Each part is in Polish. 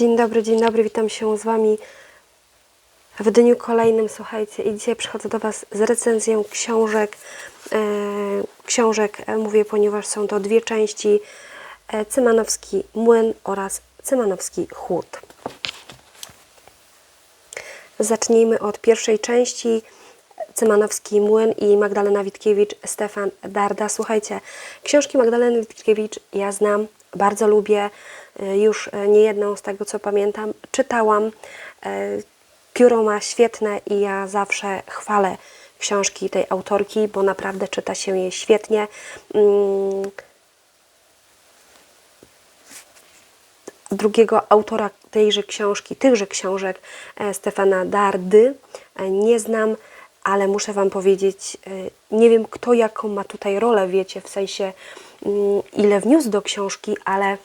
Dzień dobry, dzień dobry, witam się z Wami w dniu kolejnym, słuchajcie, i dzisiaj przychodzę do Was z recenzją książek. E, książek e, mówię, ponieważ są to dwie części, e, Cymanowski Młyn oraz Cymanowski Chłód. Zacznijmy od pierwszej części. Cymanowski Młyn i Magdalena Witkiewicz, Stefan Darda. Słuchajcie, książki Magdaleny Witkiewicz ja znam, bardzo lubię, y, już y, niejedną z tego co pamiętam, czytałam. Y, Pióro ma świetne i ja zawsze chwalę książki tej autorki, bo naprawdę czyta się je świetnie. Mm, drugiego autora tejże książki, tychże książek, e, Stefana Dardy, e, nie znam, ale muszę Wam powiedzieć, e, nie wiem kto jaką ma tutaj rolę, wiecie, w sensie ile wniósł do książki, ale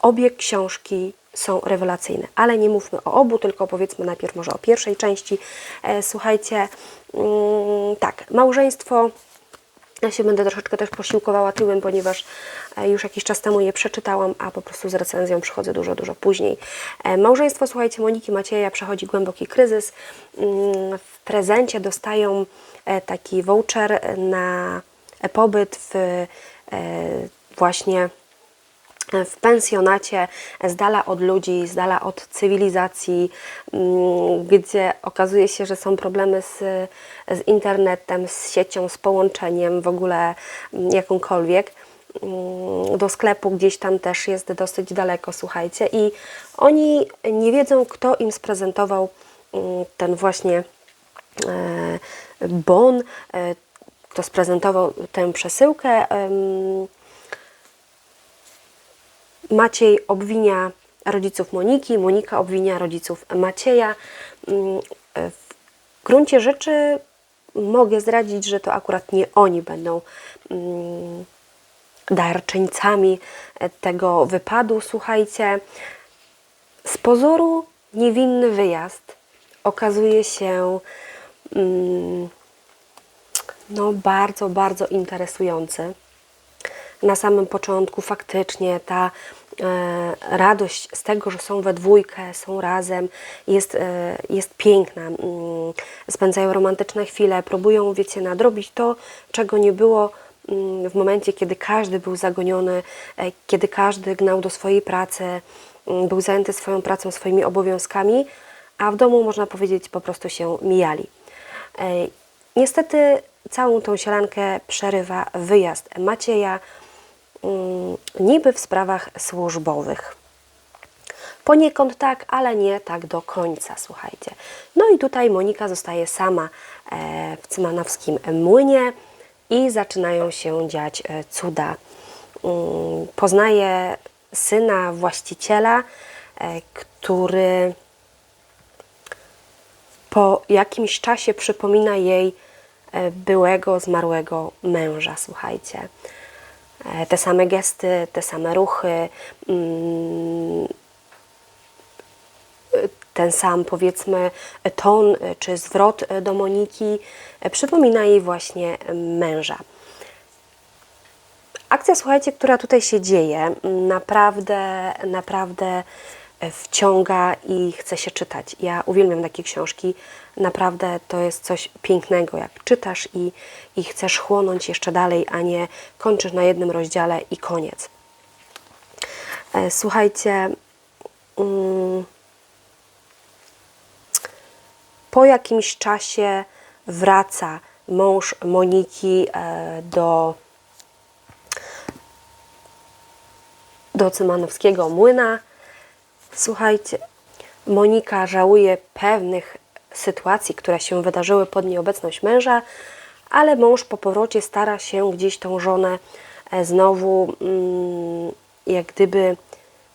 obie książki są rewelacyjne. Ale nie mówmy o obu, tylko powiedzmy najpierw może o pierwszej części. E, Słuchajcie, mm, tak, małżeństwo ja się będę troszeczkę też posiłkowała tyłem, ponieważ e, już jakiś czas temu je przeczytałam, a po prostu z recenzją przychodzę dużo, dużo później. E, Małżeństwo, słuchajcie, Moniki Macieja przechodzi głęboki kryzys. Mm, W prezencie dostają taki voucher na pobyt w e, właśnie w pensjonacie, z dala od ludzi, z dala od cywilizacji, mm, gdzie okazuje się, że są problemy z, z internetem, z siecią, z połączeniem, w ogóle mm, jakąkolwiek. Mm, Do sklepu gdzieś tam też jest dosyć daleko, słuchajcie. I oni nie wiedzą, kto im sprezentował ten właśnie e, bon, e, kto sprezentował tę przesyłkę. Maciej obwinia rodziców Moniki, Monika obwinia rodziców Macieja. W gruncie rzeczy mogę zdradzić, że to akurat nie oni będą darczyńcami tego wypadu. Słuchajcie, z pozoru niewinny wyjazd okazuje się mm, no, bardzo, bardzo interesujący na samym początku faktycznie ta e, radość z tego, że są we dwójkę, są razem, jest, e, jest piękna. Mm, spędzają romantyczne chwile, próbują, wiecie, nadrobić to, czego nie było mm, w momencie, kiedy każdy był zagoniony, e, kiedy każdy gnał do swojej pracy, mm, był zajęty swoją pracą, swoimi obowiązkami, a w domu, można powiedzieć, po prostu się mijali. E, Niestety całą tą sielankę przerywa wyjazd Macieja, mm, niby w sprawach służbowych. Poniekąd tak, ale nie tak do końca, słuchajcie. No i tutaj Monika zostaje sama e, w Cymanowskim młynie i zaczynają się dziać e, cuda. Mm, Poznaje syna właściciela, e, który po jakimś czasie przypomina jej byłego, zmarłego męża, słuchajcie. E, Te same gesty, te same ruchy, mm, ten sam, powiedzmy, ton e, czy zwrot e, do Moniki e, przypomina jej właśnie męża. Akcja, słuchajcie, która tutaj się dzieje, naprawdę, naprawdę wciąga i chce się czytać. Ja uwielbiam takie książki. Naprawdę to jest coś pięknego, jak czytasz i, i chcesz chłonąć jeszcze dalej, a nie kończysz na jednym rozdziale i koniec. E, Słuchajcie, mm, po jakimś czasie wraca mąż Moniki e, do do Cymanowskiego młyna. Słuchajcie, Monika żałuje pewnych sytuacji, które się wydarzyły pod nieobecność męża, ale mąż po powrocie stara się gdzieś tą żonę e, znowu mm, jak gdyby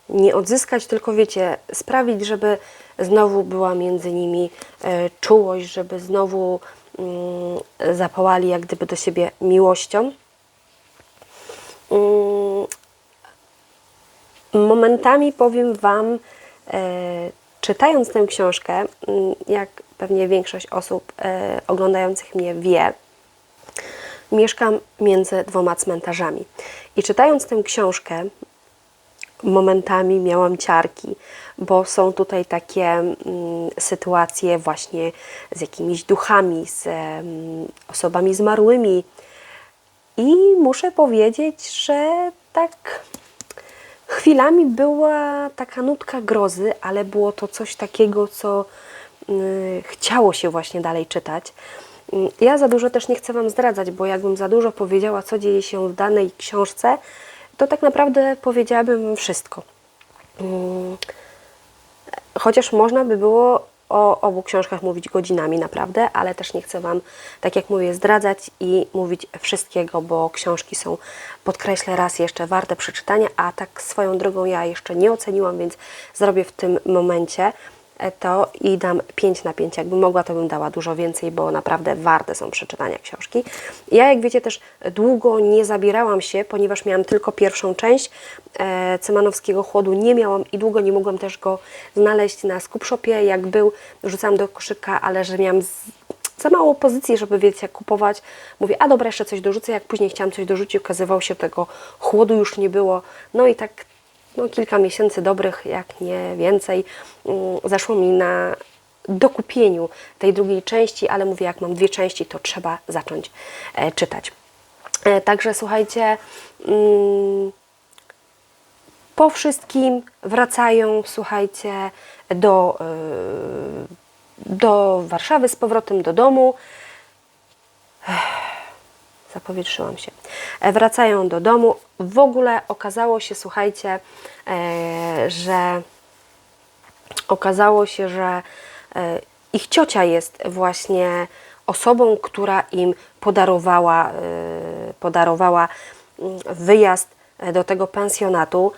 nie odzyskać, tylko wiecie, sprawić, żeby znowu była między nimi e, czułość, żeby znowu mm, zapałali jak gdyby do siebie miłością. Momentami powiem Wam, e, czytając tę książkę, jak pewnie większość osób e, oglądających mnie wie, mieszkam między dwoma cmentarzami. I czytając tę książkę, momentami miałam ciarki, bo są tutaj takie mm, sytuacje właśnie z jakimiś duchami, z em, osobami zmarłymi. I muszę powiedzieć, że tak chwilami była taka nutka grozy, ale było to coś takiego, co y, chciało się właśnie dalej czytać. Y, Ja za dużo też nie chcę Wam zdradzać, bo jakbym za dużo powiedziała, co dzieje się w danej książce, to tak naprawdę powiedziałabym wszystko. Mm, Chociaż można by było o obu książkach mówić godzinami naprawdę, ale też nie chcę Wam, tak jak mówię, zdradzać i mówić wszystkiego, bo książki są, podkreślę raz jeszcze, warte przeczytania, a tak swoją drogą ja jeszcze nie oceniłam, więc zrobię w tym momencie to i dam 5 na 5. Jakbym mogła, to bym dała dużo więcej, bo naprawdę warte są przeczytania książki. Ja, jak wiecie, też długo nie zabierałam się, ponieważ miałam tylko pierwszą część e, Cymanowskiego Chłodu. Nie miałam i długo nie mogłam też go znaleźć na Skupshopie. Jak był, rzucałam do koszyka, ale że miałam z, za mało pozycji, żeby, wiecie, kupować. Mówię, a dobra, jeszcze coś dorzucę. Jak później chciałam coś dorzucić, okazywało się, tego chłodu już nie było. No i tak no, kilka miesięcy dobrych, jak nie więcej, mm, zaszło mi na dokupieniu tej drugiej części, ale mówię, jak mam dwie części, to trzeba zacząć e, czytać. E, także słuchajcie, mm, po wszystkim wracają, słuchajcie, do, y, do Warszawy z powrotem do domu. Zapowietrzyłam się. E, Wracają do domu. W ogóle okazało się, słuchajcie, e, że okazało się, że e, ich ciocia jest właśnie osobą, która im podarowała, podarowała mm, wyjazd do tego pensjonatu,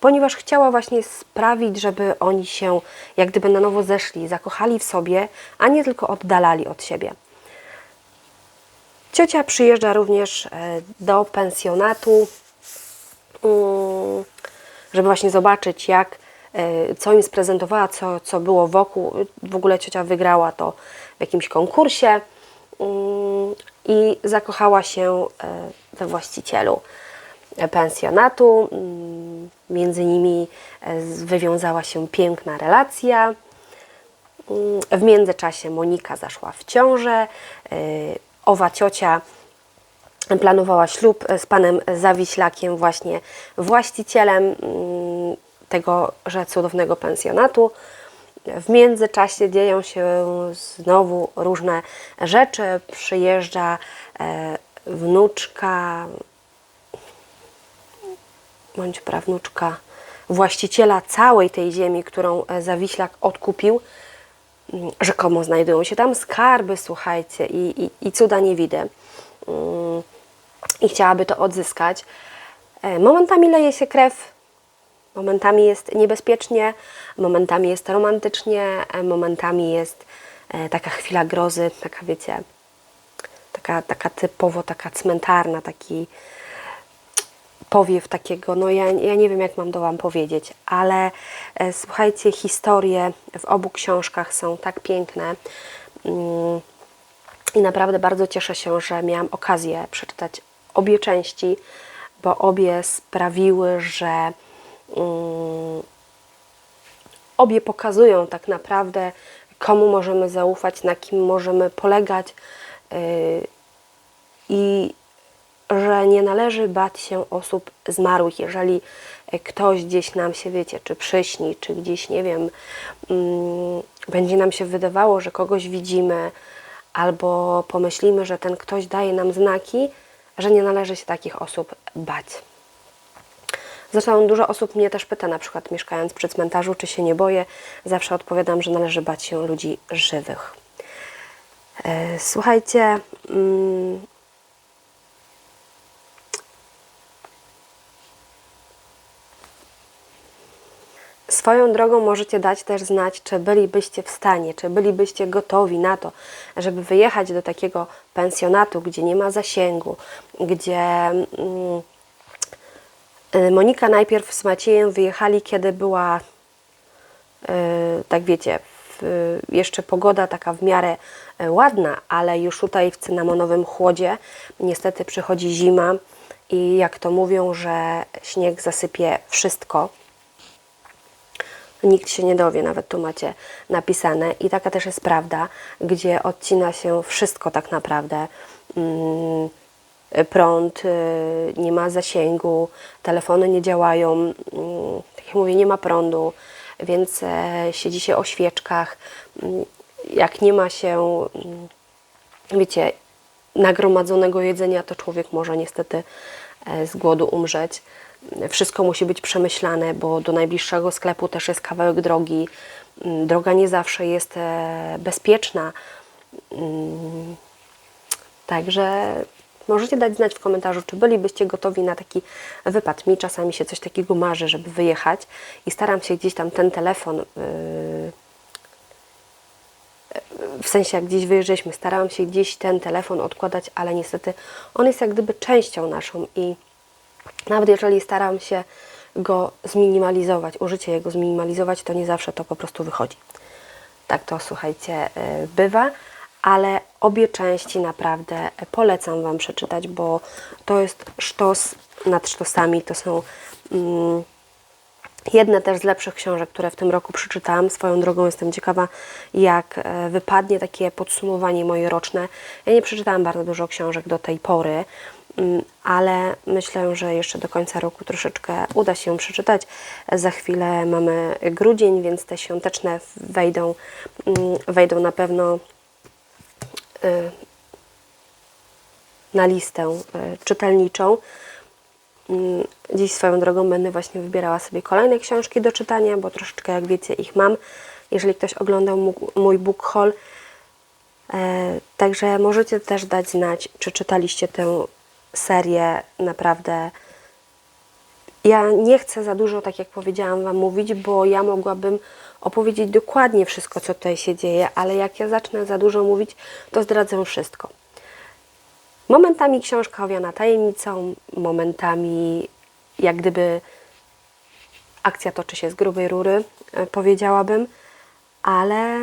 ponieważ chciała właśnie sprawić, żeby oni się jak gdyby na nowo zeszli, zakochali w sobie, a nie tylko oddalali od siebie. Ciocia przyjeżdża również e, do pensjonatu, mm, żeby właśnie zobaczyć, jak, e, co im sprezentowała, co, co było wokół. W ogóle ciocia wygrała to w jakimś konkursie mm, i zakochała się e, we właścicielu pensjonatu. Mm, Między nimi wywiązała się piękna relacja. W międzyczasie Monika zaszła w ciążę. Owa ciocia planowała ślub z panem Zawiślakiem, właśnie właścicielem mm, tegoże cudownego pensjonatu. W międzyczasie dzieją się znowu różne rzeczy. Przyjeżdża e, wnuczka bądź prawnuczka właściciela całej tej ziemi, którą e, Zawiślak odkupił. Rzekomo znajdują się tam skarby, słuchajcie, i, i, i cuda nie widzę. Mm, I chciałaby to odzyskać. E, Momentami leje się krew, momentami jest niebezpiecznie, momentami jest romantycznie, e, momentami jest e, taka chwila grozy, taka wiecie, taka, taka typowo taka cmentarna, taki powiew takiego, no ja, ja nie wiem jak mam to Wam powiedzieć, ale e, słuchajcie, historie w obu książkach są tak piękne mm, i naprawdę bardzo cieszę się, że miałam okazję przeczytać obie części, bo obie sprawiły, że mm, obie pokazują tak naprawdę, komu możemy zaufać, na kim możemy polegać yy, i że nie należy bać się osób zmarłych. Jeżeli ktoś gdzieś nam się, wiecie, czy przyśni, czy gdzieś, nie wiem, mm, będzie nam się wydawało, że kogoś widzimy, albo pomyślimy, że ten ktoś daje nam znaki, że nie należy się takich osób bać. Zresztą dużo osób mnie też pyta, na przykład mieszkając przy cmentarzu, czy się nie boję. Zawsze odpowiadam, że należy bać się ludzi żywych. E, Słuchajcie, mm, Swoją drogą możecie dać też znać, czy bylibyście w stanie, czy bylibyście gotowi na to, żeby wyjechać do takiego pensjonatu, gdzie nie ma zasięgu, gdzie mm, y, Monika najpierw z Maciejem wyjechali, kiedy była, y, tak wiecie, w, jeszcze pogoda taka w miarę y, ładna, ale już tutaj w cynamonowym chłodzie niestety przychodzi zima i jak to mówią, że śnieg zasypie wszystko. Nikt się nie dowie, nawet tu macie napisane. I taka też jest prawda, gdzie odcina się wszystko tak naprawdę. Mm, prąd, y, nie ma zasięgu, telefony nie działają, mm, tak jak mówię, nie ma prądu, więc e, siedzi się o świeczkach. Mm, Jak nie ma się, wiecie, nagromadzonego jedzenia, to człowiek może niestety e, z głodu umrzeć. Wszystko musi być przemyślane, bo do najbliższego sklepu też jest kawałek drogi. Mm, Droga nie zawsze jest e, bezpieczna. Mm, Także możecie dać znać w komentarzu, czy bylibyście gotowi na taki wypad. Mi czasami się coś takiego marzy, żeby wyjechać i staram się gdzieś tam ten telefon, yy, w sensie jak gdzieś wyjeżdżaliśmy, starałam się gdzieś ten telefon odkładać, ale niestety on jest jak gdyby częścią naszą i nawet jeżeli staram się go zminimalizować, użycie jego zminimalizować, to nie zawsze to po prostu wychodzi. Tak to słuchajcie, y, bywa, ale obie części naprawdę polecam Wam przeczytać, bo to jest sztos nad sztosami. To są mm, jedne też z lepszych książek, które w tym roku przeczytałam. Swoją drogą jestem ciekawa, jak e, wypadnie takie podsumowanie moje roczne. Ja nie przeczytałam bardzo dużo książek do tej pory, ale myślę, że jeszcze do końca roku troszeczkę uda się przeczytać. Za chwilę mamy grudzień, więc te świąteczne wejdą, mm, wejdą na pewno y, na listę y, czytelniczą. Mm, Dziś swoją drogą będę właśnie wybierała sobie kolejne książki do czytania, bo troszeczkę, jak wiecie, ich mam. Jeżeli ktoś oglądał mój- mój book haul, e, także możecie też dać znać, czy czytaliście tę serię naprawdę. Ja nie chcę za dużo, tak jak powiedziałam Wam, mówić, bo ja mogłabym opowiedzieć dokładnie wszystko, co tutaj się dzieje, ale jak ja zacznę za dużo mówić, to zdradzę wszystko. Momentami książka owiana tajemnicą, momentami jak gdyby akcja toczy się z grubej rury, e, powiedziałabym, ale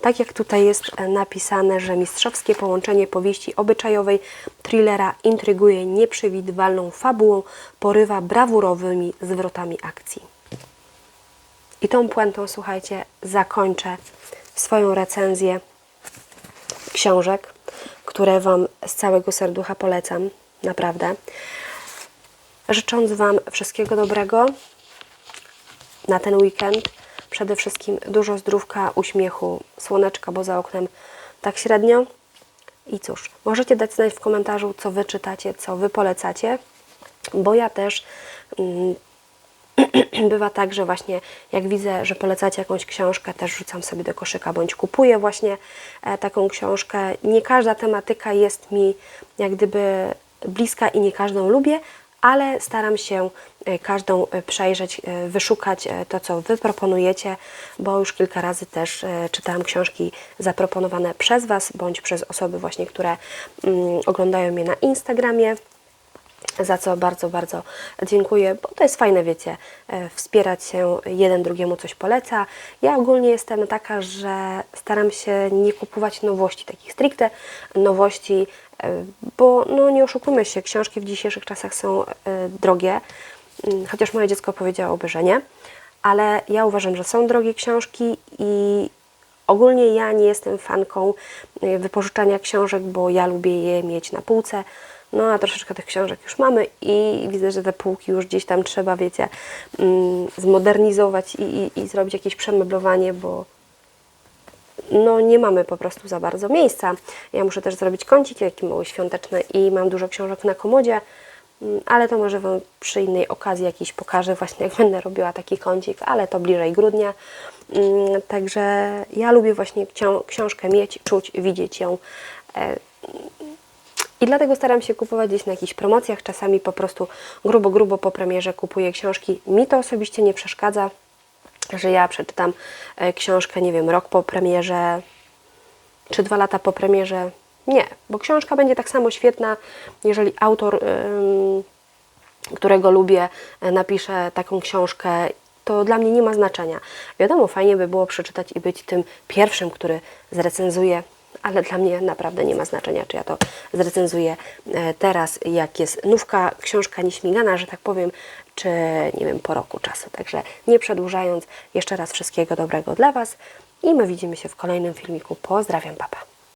tak jak tutaj jest e, napisane, że mistrzowskie połączenie powieści obyczajowej, thrillera intryguje nieprzewidywalną fabułą, porywa brawurowymi zwrotami akcji. I tą puentą, słuchajcie, zakończę swoją recenzję książek, które Wam z całego serducha polecam, naprawdę. Życząc Wam wszystkiego dobrego na ten weekend, przede wszystkim dużo zdrówka, uśmiechu, słoneczka, bo za oknem tak średnio. I cóż, możecie dać znać w komentarzu, co Wy czytacie, co Wy polecacie, bo ja też mm, bywa tak, że właśnie jak widzę, że polecacie jakąś książkę, też rzucam sobie do koszyka bądź kupuję właśnie e, taką książkę. Nie każda tematyka jest mi jak gdyby bliska i nie każdą lubię, ale staram się e, każdą e, przejrzeć, e, wyszukać to, co Wy proponujecie, bo już kilka razy też czytałam książki zaproponowane przez Was, bądź przez osoby właśnie, które mm, oglądają mnie na Instagramie za co bardzo, bardzo dziękuję, bo to jest fajne, wiecie, e, wspierać się, jeden drugiemu coś poleca. Ja ogólnie jestem taka, że staram się nie kupować nowości, takich stricte nowości, e, bo no nie oszukujmy się, książki w dzisiejszych czasach są e, drogie, Mm, chociaż moje dziecko powiedziałoby, że nie, ale ja uważam, że są drogie książki i Ogólnie ja nie jestem fanką wypożyczania książek, bo ja lubię je mieć na półce. No a troszeczkę tych książek już mamy i widzę, że te półki już gdzieś tam trzeba, wiecie, mm, zmodernizować i, i, i zrobić jakieś przemeblowanie, bo no nie mamy po prostu za bardzo miejsca. Ja muszę też zrobić kącik taki mały świąteczny i mam dużo książek na komodzie, mm, ale to może Wam przy innej okazji jakiś pokażę właśnie jak będę robiła taki kącik, ale to bliżej grudnia. Mm, Także ja lubię właśnie ksią- książkę mieć, czuć, widzieć ją. I dlatego staram się kupować gdzieś na jakichś promocjach, czasami po prostu grubo, grubo po premierze kupuję książki. Mi to osobiście nie przeszkadza, że ja przeczytam e, książkę, nie wiem, rok po premierze, czy dwa lata po premierze. Nie, bo książka będzie tak samo świetna, jeżeli autor, którego lubię, e, napisze taką książkę, to dla mnie nie ma znaczenia. Wiadomo, fajnie by było przeczytać i być tym pierwszym, który zrecenzuje, ale dla mnie naprawdę nie ma znaczenia, czy ja to zrecenzuję e, teraz, jak jest nówka, książka nieśmigana, że tak powiem, czy nie wiem, po roku czasu. Także nie przedłużając, jeszcze raz wszystkiego dobrego dla Was i my widzimy się w kolejnym filmiku. Pozdrawiam, papa.